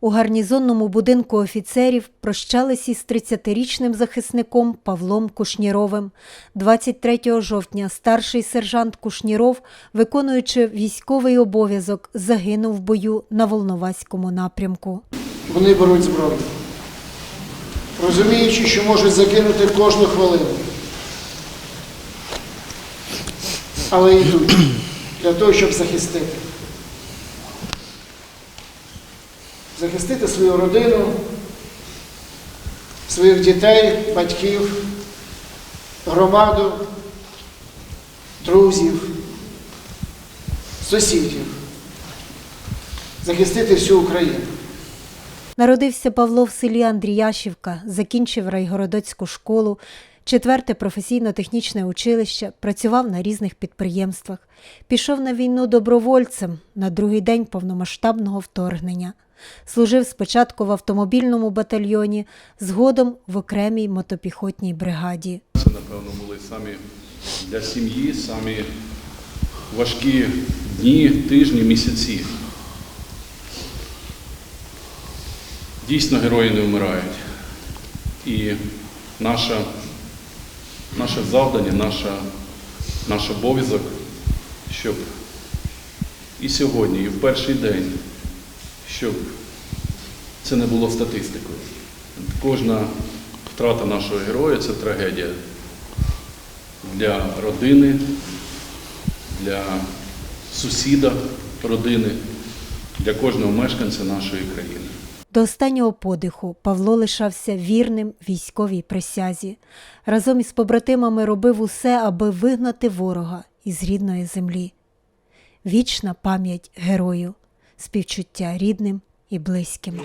У гарнізонному будинку офіцерів прощались із 30-річним захисником Павлом Кушніровим. 23 жовтня старший сержант Кушніров, виконуючи військовий обов'язок, загинув в бою на Волноваському напрямку. Вони беруть зброю, розуміючи, що можуть закинути кожну хвилину. Але йдуть для того, щоб захистити. Захистити свою родину, своїх дітей, батьків, громаду, друзів, сусідів. Захистити всю Україну. Народився Павло в селі Андріяшівка, закінчив райгородоцьку школу, четверте професійно-технічне училище, працював на різних підприємствах. Пішов на війну добровольцем на другий день повномасштабного вторгнення. Служив спочатку в автомобільному батальйоні, згодом в окремій мотопіхотній бригаді. Це, напевно, були самі для сім'ї, самі важкі дні, тижні, місяці. Дійсно, герої не вмирають. І наша, наше завдання, наша, наш обов'язок, щоб і сьогодні, і в перший день, щоб це не було статистикою. Кожна втрата нашого героя це трагедія для родини, для сусіда родини, для кожного мешканця нашої країни. До останнього подиху Павло лишався вірним військовій присязі. Разом із побратимами робив усе, аби вигнати ворога із рідної землі. Вічна пам'ять герою, співчуття рідним і близьким.